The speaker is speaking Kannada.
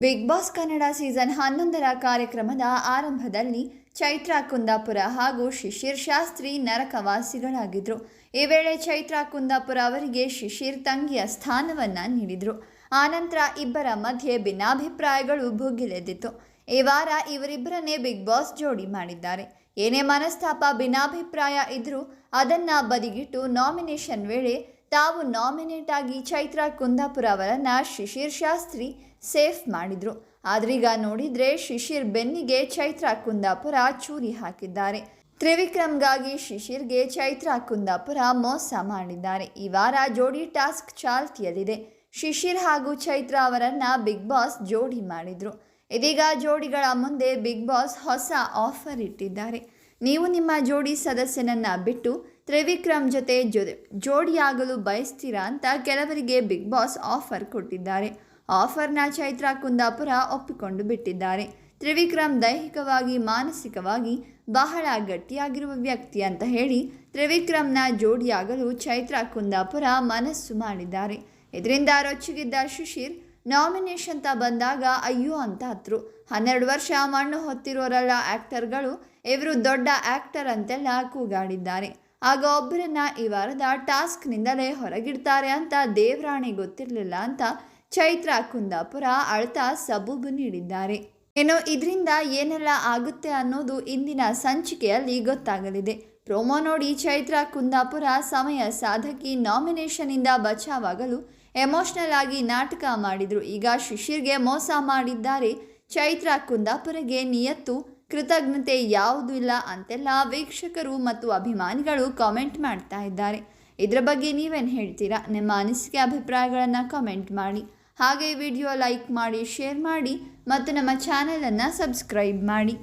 ಬಿಗ್ ಬಾಸ್ ಕನ್ನಡ ಸೀಸನ್ ಹನ್ನೊಂದರ ಕಾರ್ಯಕ್ರಮದ ಆರಂಭದಲ್ಲಿ ಚೈತ್ರಾ ಕುಂದಾಪುರ ಹಾಗೂ ಶಿಶಿರ್ ಶಾಸ್ತ್ರಿ ನರಕವಾಸಿಗಳಾಗಿದ್ರು. ಈ ವೇಳೆ ಚೈತ್ರಾ ಕುಂದಾಪುರ ಅವರಿಗೆ ಶಿಶಿರ್ ತಂಗಿಯ ಸ್ಥಾನವನ್ನು ನೀಡಿದರು. ಆನಂತರ ಇಬ್ಬರ ಮಧ್ಯೆ ಭಿನ್ನಾಭಿಪ್ರಾಯಗಳು ಭುಗಿಲೆದ್ದಿತ್ತು. ಈ ವಾರ ಇವರಿಬ್ಬರನ್ನೇ ಬಿಗ್ ಬಾಸ್ ಜೋಡಿ ಮಾಡಿದ್ದಾರೆ. ಏನೇ ಮನಸ್ತಾಪ, ಭಿನ್ನಾಭಿಪ್ರಾಯ ಇದ್ದರೂ ಅದನ್ನು ಬದಿಗಿಟ್ಟು ನಾಮಿನೇಷನ್ ವೇಳೆ ತಾವು ನಾಮಿನೇಟ್ ಆಗಿ ಚೈತ್ರ ಕುಂದಾಪುರ ಅವರನ್ನು ಶಿಶಿರ್ ಶಾಸ್ತ್ರಿ ಸೇಫ್ ಮಾಡಿದರು. ಆದ್ರೀಗ ನೋಡಿದರೆ ಶಿಶಿರ್ ಬೆನ್ನಿಗೆ ಚೈತ್ರ ಕುಂದಾಪುರ ಚೂರಿ ಹಾಕಿದ್ದಾರೆ. ತ್ರಿವಿಕ್ರಮ್ಗಾಗಿ ಶಿಶಿರ್ಗೆ ಚೈತ್ರ ಕುಂದಾಪುರ ಮೋಸ ಮಾಡಿದ್ದಾರೆ. ಈ ವಾರ ಜೋಡಿ ಟಾಸ್ಕ್ ಚಾಲ್ತಿಯಲ್ಲಿದೆ. ಶಿಶಿರ್ ಹಾಗೂ ಚೈತ್ರ ಅವರನ್ನು ಬಿಗ್ ಬಾಸ್ ಜೋಡಿ ಮಾಡಿದರು. ಇದೀಗ ಜೋಡಿಗಳ ಮುಂದೆ ಬಿಗ್ ಬಾಸ್ ಹೊಸ ಆಫರ್ ಇಟ್ಟಿದ್ದಾರೆ. ನೀವು ನಿಮ್ಮ ಜೋಡಿ ಸದಸ್ಯನನ್ನು ಬಿಟ್ಟು ತ್ರಿವಿಕ್ರಮ್ ಜೊತೆ ಜೊತೆ ಜೋಡಿಯಾಗಲು ಬಯಸ್ತೀರಾ ಅಂತ ಕೆಲವರಿಗೆ ಬಿಗ್ ಬಾಸ್ ಆಫರ್ ಕೊಟ್ಟಿದ್ದಾರೆ. ಆಫರ್ನ ಚೈತ್ರ ಕುಂದಾಪುರ ಒಪ್ಪಿಕೊಂಡು ಬಿಟ್ಟಿದ್ದಾರೆ. ತ್ರಿವಿಕ್ರಮ್ ದೈಹಿಕವಾಗಿ, ಮಾನಸಿಕವಾಗಿ ಬಹಳ ಗಟ್ಟಿಯಾಗಿರುವ ವ್ಯಕ್ತಿ ಅಂತ ಹೇಳಿ ತ್ರಿವಿಕ್ರಮ್ನ ಜೋಡಿಯಾಗಲು ಚೈತ್ರ ಕುಂದಾಪುರ ಮನಸ್ಸು ಮಾಡಿದ್ದಾರೆ. ಇದರಿಂದ ರೊಚ್ಚಿಗಿದ್ದ ಶಿಶಿರ್ ನಾಮಿನೇಷನ್ ಅಂತ ಬಂದಾಗ ಅಯ್ಯೋ ಅಂತ ಹತ್ರು. ಹನ್ನೆರಡು ವರ್ಷ ಮಣ್ಣು ಹೊತ್ತಿರೋರೆಲ್ಲ ಆ್ಯಕ್ಟರ್ಗಳು ಇವರು ದೊಡ್ಡ ಆ್ಯಕ್ಟರ್ ಅಂತೆಲ್ಲ ಕೂಗಾಡಿದ್ದಾರೆ. ಆಗ ಒಬ್ಬರನ್ನ ಈ ವಾರದ ಟಾಸ್ಕ್ನಿಂದಲೇ ಹೊರಗಿಡ್ತಾರೆ ಅಂತ ದೇವರಾಣಿ ಗೊತ್ತಿರಲಿಲ್ಲ ಅಂತ ಚೈತ್ರ ಕುಂದಾಪುರ ಅಳ್ತಾ ಸಬೂಬು ನೀಡಿದ್ದಾರೆ. ಏನೋ ಇದರಿಂದ ಏನೆಲ್ಲ ಆಗುತ್ತೆ ಅನ್ನೋದು ಇಂದಿನ ಸಂಚಿಕೆಯಲ್ಲಿ ಗೊತ್ತಾಗಲಿದೆ. ಪ್ರೋಮೋ ನೋಡಿ ಚೈತ್ರ ಕುಂದಾಪುರ ಸಮಯ ಸಾಧಕಿ ನಾಮಿನೇಷನ್ನಿಂದ ಬಚಾವಾಗಲು ಎಮೋಷ್ನಲ್ ಆಗಿ ನಾಟಕ ಮಾಡಿದ್ರು. ಈಗ ಶಿಶಿರ್ಗೆ ಮೋಸ ಮಾಡಿದ್ದಾರೆ. ಚೈತ್ರ ಕುಂದಾಪುರಗೆ ನಿಯತ್ತು ಕೃತಜ್ಞತೆ ಯಾವುದೂ ಇಲ್ಲ ಅಂತೆಲ್ಲ ವೀಕ್ಷಕರು ಮತ್ತು ಅಭಿಮಾನಿಗಳು ಕಾಮೆಂಟ್ ಮಾಡ್ತಾ ಇದ್ದಾರೆ. ಇದರ ಬಗ್ಗೆ ನೀವೇನು ಹೇಳ್ತೀರಾ? ನಿಮ್ಮ ಅನಿಸಿಕೆ, ಅಭಿಪ್ರಾಯಗಳನ್ನು ಕಾಮೆಂಟ್ ಮಾಡಿ. ಹಾಗೆ ವಿಡಿಯೋ ಲೈಕ್ ಮಾಡಿ ಶೇರ್ ಮಾಡಿ ಮತ್ತು ನಮ್ಮ ಚಾನಲನ್ನು ಸಬ್ಸ್ಕ್ರೈಬ್ ಮಾಡಿ.